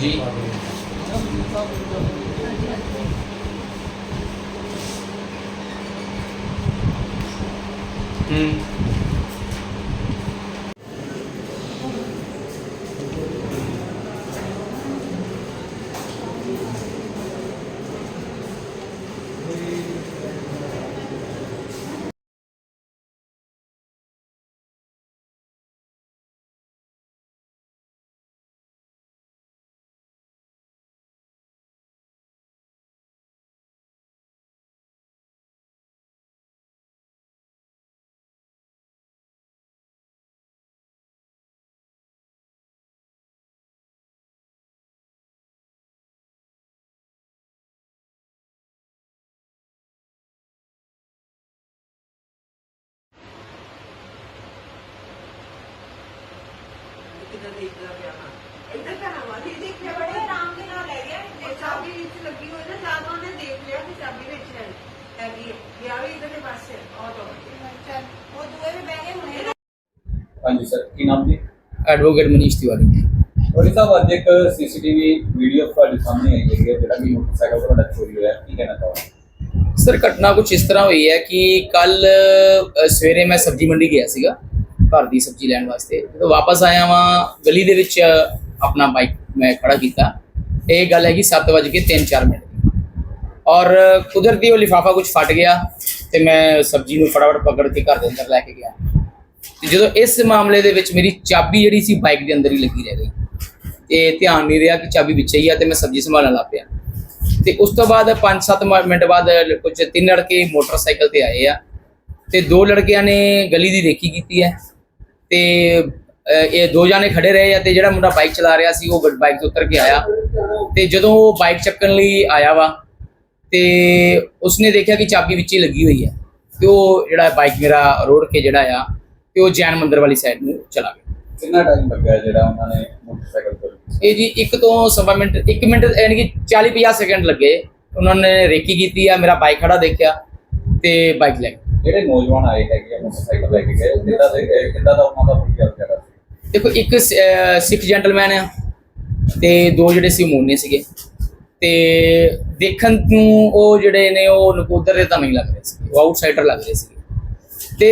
ਜੀ। ਹੂੰ। ਕਿੱਦਾਂ ਦੇਖਦਾ ਪਿਆ ਹਾਂ ਇੱਧਰ ਤਾਂ ਹਵਾ ਦੀ ਦੇਖਿਆ ਬੜੇ ਬੜੇ ਆਰਾਮ ਦੇ ਨਾਲ ਲੈ ਗਿਆ ਉਹ ਚਾਬੀ ਵਿੱਚ ਲੱਗੀ ਹੋਈ ਨਾ ਜਦ ਉਹਨੇ ਦੇਖ ਲਿਆ ਕਿ ਚਾਬੀ ਵਿੱਚ ਹੈ ਹੈਗੀ ਹੈ ਗਿਆ ਵੀ ਇਧਰਲੇ ਪਾਸੇ ਆਟੋ ਚੱਲ ਉਹ ਦੂਏ ਵੀ ਬਹਿ ਗਏ ਹੁਣੇ ਹਾਂਜੀ ਸਰ ਕੀ ਨਾਮ ਜੀ ਐਡਵੋਕੇਟ ਮਨੀਸ਼ ਤਿਵਾਰੀ ਤੁਹਾਡੀ ਸਾਹਿਬ ਅੱਜ ਇੱਕ ਸੀਸੀਟੀਵੀ ਵੀਡੀਓ ਤੁਹਾਡੇ ਸਾਹਮਣੇ ਆਈ ਹੈ ਜਿਹੜਾ ਕਿ ਮੋਟਰਸਾਈਕਲ ਤੁਹਾਡਾ ਚੋਰੀ ਹੋਇਆ ਕੀ ਕਹਿਣਾ ਚਾਹੋਗੇ ਸਰ ਘਟਨਾ ਕੁਝ ਇਸ ਤਰ੍ਹਾਂ ਹੋਈ ਹੈ ਕਿ ਕੱਲ ਸਵੇਰੇ ਮੈਂ ਸਬਜ਼ੀ ਮੰਡੀ ਗਿਆ ਸੀਗਾ ਘਰ ਦੀ ਸਬਜ਼ੀ ਲੈਣ ਵਾਸਤੇ। ਜਦੋਂ ਵਾਪਸ ਆਇਆ ਵਾਂ, ਗਲੀ ਦੇ ਵਿੱਚ ਆਪਣਾ ਬਾਈਕ ਮੈਂ ਖੜਾ ਕੀਤਾ। ਇਹ ਗੱਲ ਹੈਗੀ 7:03-4 ਮਿੰਟ ਔਰ ਕੁਦਰਤੀ ਉਹ ਲਿਫਾਫਾ ਕੁਝ ਫਟ ਗਿਆ ਤੇ ਮੈਂ ਸਬਜ਼ੀ ਨੂੰ ਫਟਾਫਟ ਪਕੜ ਕੇ ਘਰ ਦੇ ਅੰਦਰ ਲੈ ਕੇ ਗਿਆ। ਤੇ ਜਦੋਂ ਇਸ ਮਾਮਲੇ ਦੇ ਵਿੱਚ ਮੇਰੀ ਚਾਬੀ ਜਿਹੜੀ ਸੀ ਬਾਈਕ ਦੇ ਅੰਦਰ ਹੀ ਲੱਗੀ ਰਹਿ ਗਈ। ਤੇ ਧਿਆਨ ਨਹੀਂ ਰਿਹਾ ਕਿ ਚਾਬੀ ਵਿੱਚ ਹੀ ਆ ਤੇ ਮੈਂ ਸਬਜ਼ੀ ਸੰਭਾਲਣ ਲੱਗ ਪਿਆ। ਤੇ ਉਸ ਤੋਂ ਬਾਅਦ 5-7 ਮਿੰਟ ਬਾਅਦ ਕੁਝ ਤਿੰਨ ਲੜਕੇ ਮੋਟਰਸਾਈਕਲ ਤੇ ਆਏ ਆ। ਤੇ ਦੋ ਲੜਕਿਆਂ ਨੇ ਗਲੀ ਦੀ ਰੇਕੀ ਕੀਤੀ ਹੈ। ਤੇ ਇਹ ਦੋ ਜਾਣੇ ਖੜੇ ਰਹੇ ਆ ਤੇ ਜਿਹੜਾ ਮੁੰਡਾ ਬਾਈਕ ਚਲਾ ਰਿਹਾ ਸੀ ਉਹ ਬਾਈਕ ਤੋਂ ਉਤਰ ਕੇ ਆਇਆ। ਤੇ ਜਦੋਂ ਉਹ ਬਾਈਕ ਚੱਕਣ ਲਈ ਆਇਆ ਵਾ ਤੇ ਉਸਨੇ ਦੇਖਿਆ ਕਿ ਚਾਬੀ ਵਿੱਚ ਹੀ ਲੱਗੀ ਹੋਈ ਹੈ। ਤੇ ਉਹ ਜਿਹੜਾ ਬਾਈਕ ਮੇਰਾ ਰੋੜ ਕੇ ਜਿਹੜਾ ਆ ਤੇ ਉਹ ਜੈਨ ਮੰਦਿਰ ਵਾਲੀ ਸਾਈਡ ਨੂੰ ਚਲਾ ਗਿਆ। ਕਿੰਨਾ ਟਾਈਮ ਲੱਗਾ ਜਿਹੜਾ ਉਹਨਾਂ ਨੇ ਮੋਟਰਸਾਈਕਲ ਚੋਰੀ ਇਹ ਜੀ ਇੱਕ ਤੋਂ ਸਵਾ ਮਿੰਟ 1 ਮਿੰਟ ਯਾਨੀ ਕਿ 40 50 ਸੈਕਿੰਡ ਲੱਗੇ। ਉਹਨਾਂ ਨੇ ਰੇਕੀ ਕੀਤੀ ਆ ਮੇਰਾ ਬਾਈਕ ਖੜਾ ਦੇਖਿਆ ਤੇ ਬਾਈਕ ਲੈ ਗਏ ਜਿਹੜੇ ਨੌਜਵਾਨ ਆਏ ਹੈਗੇ ਆ, ਮੋਟਰਸਾਈਕਲ ਲੈ ਕੇ ਗਏ, ਕਿੱਦਾਂ ਦੇ ਕਿੱਦਾਂ ਦਾ ਉਹਨਾਂ ਦਾ ਵਧੀਆ ਵਗੈਰਾ ਦੇਖੋ, ਇੱਕ ਸਿੱਖ ਜੈਂਟਲਮੈਨ ਆ ਤੇ ਦੋ ਜਿਹੜੇ ਸੀ ਮੋਨੇ ਸੀਗੇ। ਤੇ ਦੇਖਣ ਨੂੰ ਉਹ ਜਿਹੜੇ ਨੇ, ਉਹ ਨਕੋਦਰ ਦੇ ਤਾਂ ਨਹੀਂ ਲੱਗ ਰਹੇ ਸੀ ਉਹ ਆਊਟਸਾਈਡਰ ਲੱਗ ਰਹੇ ਸੀ ਤੇ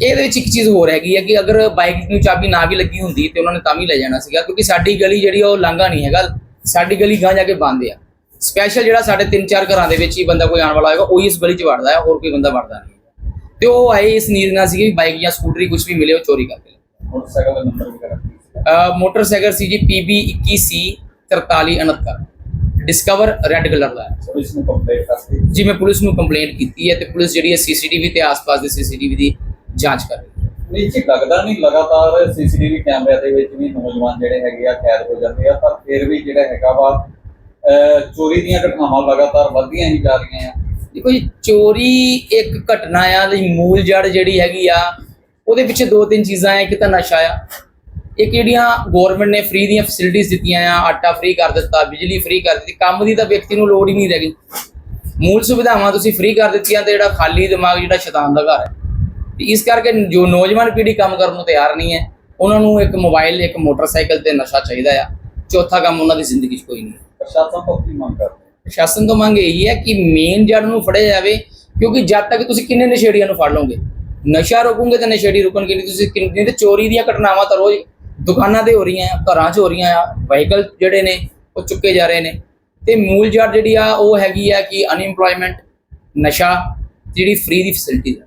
ਇਹਦੇ ਵਿੱਚ ਇੱਕ ਚੀਜ਼ ਹੋਰ ਹੈਗੀ ਹੈ ਕਿ ਅਗਰ ਬਾਈਕ ਨੂੰ ਚਾਬੀ ਨਾ ਵੀ ਲੱਗੀ ਹੁੰਦੀ ਤੇ ਉਹਨਾਂ ਨੇ ਤਾਂ ਵੀ ਲੈ ਜਾਣਾ ਸੀਗਾ, ਕਿਉਂਕਿ ਸਾਡੀ ਗਲੀ ਜਿਹੜੀ ਆ, ਉਹ ਲਾਂਘਾ ਨਹੀਂ ਹੈਗਾ, ਸਾਡੀ ਗਲੀ ਗਾਂ ਜਾ ਕੇ ਬੰਦ ਆ। ਸਪੈਸ਼ਲ ਜਿਹੜਾ ਸਾਡੇ ਤਿੰਨ ਚਾਰ ਘਰਾਂ ਦੇ ਵਿੱਚ ਹੀ ਬੰਦਾ ਕੋਈ ਆਉਣ ਵਾਲਾ ਹੋਏਗਾ, ਉਹੀ ਇਸ ਗਲੀ 'ਚ ਵੜਦਾ ਹੈ, ਹੋਰ ਕੋਈ ਬੰਦਾ ਵੜਦਾ ਨਹੀਂ। ਤੇ ਉਹ ਆਏ ਇਸ ਨੀਤ ਨਾਲ ਸੀਗੇ ਵੀ ਬਾਈਕ ਜਾਂ ਸਕੂਟਰੀ ਕੁਝ ਵੀ ਮਿਲੇ ਉਹ ਚੋਰੀ ਕਰਦੇ ਨੇ ਮੋਟਰਸਾਈਕਲ ਦਾ ਨੰਬਰ ਵਗੈਰਾ ਮੋਟਰਸਾਈਕਲ ਸੀ ਜੀ PB 21C 4369 Discover red colour ਦਾ ਹੈ। ਪੁਲਿਸ ਨੂੰ ਕੰਪਲੇਂਟ ਕਰਤੀ ਜੀ ਮੈਂ ਪੁਲਿਸ ਨੂੰ ਕੰਪਲੇਂਟ ਕੀਤੀ ਹੈ ਤੇ ਪੁਲਿਸ ਜਿਹੜੀ ਹੈ ਸੀਸੀਟੀਵੀ ਤੇ ਆਸ-ਪਾਸ ਦੇ ਸੀਸੀਟੀਵੀ ਦੀ ਜਾਂਚ ਕਰ ਰਹੀ ਹੈ। ਨਹੀਂ ਜੀ ਲੱਗਦਾ ਨਹੀਂ ਲਗਾਤਾਰ ਸੀਸੀਟੀਵੀ ਕੈਮਰਿਆਂ ਦੇ ਵਿੱਚ ਵੀ ਨੌਜਵਾਨ ਜਿਹੜੇ ਹੈਗੇ ਆ ਕੈਦ ਹੋ ਜਾਂਦੇ ਆ ਪਰ ਫਿਰ ਵੀ ਜਿਹੜਾ ਹੈਗਾ ਵਾ ਚੋਰੀ ਦੀਆਂ ਘਟਨਾਵਾਂ ਲਗਾਤਾਰ ਵਧਦੀਆਂ ਹੀ ਜਾ ਰਹੀਆਂ ਆ। ਦੇਖੋ ਜੀ ਚੋਰੀ, ਇੱਕ ਘਟਨਾ ਆ ਦੀ ਮੂਲ ਜੜ ਜਿਹੜੀ ਹੈਗੀ ਆ, ਉਹਦੇ ਪਿੱਛੇ ਦੋ ਤਿੰਨ ਚੀਜ਼ਾਂ ਆ, ਇੱਕ ਤਾਂ ਨਸ਼ਾ ਆ। ਇੱਕ ਜਿਹੜੀਆਂ ਗਵਰਨਮੈਂਟ ਨੇ ਫ੍ਰੀ ਦੀਆਂ ਫੈਸਿਲਿਟੀਆਂ ਦਿੱਤੀਆਂ ਆ, ਆਟਾ ਫ੍ਰੀ ਕਰ ਦਿੱਤਾ, ਬਿਜਲੀ ਫ੍ਰੀ ਕਰ ਦਿੱਤੀ, ਕੰਮ ਦੀ ਤਾਂ ਵਿਅਕਤੀ ਨੂੰ ਲੋੜ ਹੀ ਨਹੀਂ ਰਹਿ ਗਈ। ਮੂਲ ਸੁਵਿਧਾਵਾਂ ਤੁਸੀਂ ਫ੍ਰੀ ਕਰ ਦਿੱਤੀਆਂ ਤੇ ਜਿਹੜਾ ਖਾਲੀ ਦਿਮਾਗ ਜਿਹੜਾ ਸ਼ੈਤਾਨ ਦਾ ਘਰ ਹੈ। ਤੇ ਇਸ ਕਰਕੇ ਜੋ ਨੌਜਵਾਨ ਪੀੜ੍ਹੀ ਕੰਮ ਕਰਨ ਨੂੰ ਤਿਆਰ ਨਹੀਂ ਹੈ, ਉਹਨਾਂ ਨੂੰ ਇੱਕ ਮੋਬਾਈਲ ਇੱਕ ਮੋਟਰਸਾਈਕਲ ਤੇ ਨਸ਼ਾ ਚਾਹੀਦਾ ਆ। ਚੌਥਾ ਕੰਮ ਉਹਨਾਂ ਦੀ ਜ਼ਿੰਦਗੀ 'ਚ ਕੋਈ ਨਹੀਂ। ਪ੍ਰਸ਼ਾਸਨ ਤੋਂ ਕੀ ਮੰਗ ਕਰਦੇ? ਪ੍ਰਸ਼ਾਸਨ ਤੋਂ ਮੰਗ ਇਹੀ ਹੈ ਕਿ ਮੇਨ ਜੜ ਨੂੰ ਫੜਿਆ ਜਾਵੇ, ਕਿਉਂਕਿ ਜਦ ਤੱਕ ਤੁਸੀਂ ਕਿੰਨੇ ਨਸ਼ੇੜੀਆਂ ਨੂੰ ਫੜ ਲਓਗੇ? ਨਸ਼ਾ ਰੋਕੋਗੇ ਤਾਂ ਨਸ਼ੇੜੀ ਰੁਕਣਗੇ ਨਹੀਂ, ਤੁਸੀਂ ਕਿੰਨੇ ਤੇ ਚੋਰੀ ਦੀਆਂ ਘਟਨਾਵਾਂ ਤਾਂ ਰੋਜ਼ ਦੁਕਾਨਾਂ ਤੇ ਹੋ ਰਹੀਆਂ ਆ ਘਰਾਂ 'ਚ ਹੋ ਰਹੀਆਂ ਆ ਵਾਹੀਕਲ ਜਿਹੜੇ ਨੇ, ਉਹ ਚੁੱਕੇ ਜਾ ਰਹੇ ਨੇ। ਤੇ ਮੂਲ ਜੜ ਜਿਹੜੀ ਆ, ਉਹ ਹੈਗੀ ਆ ਕਿ ਅਨਇੰਪਲੋਇਮੈਂਟ ਨਸ਼ਾ, ਜਿਹੜੀ ਫ੍ਰੀ ਦੀ ਫੈਸਿਲਿਟੀ ਹੈ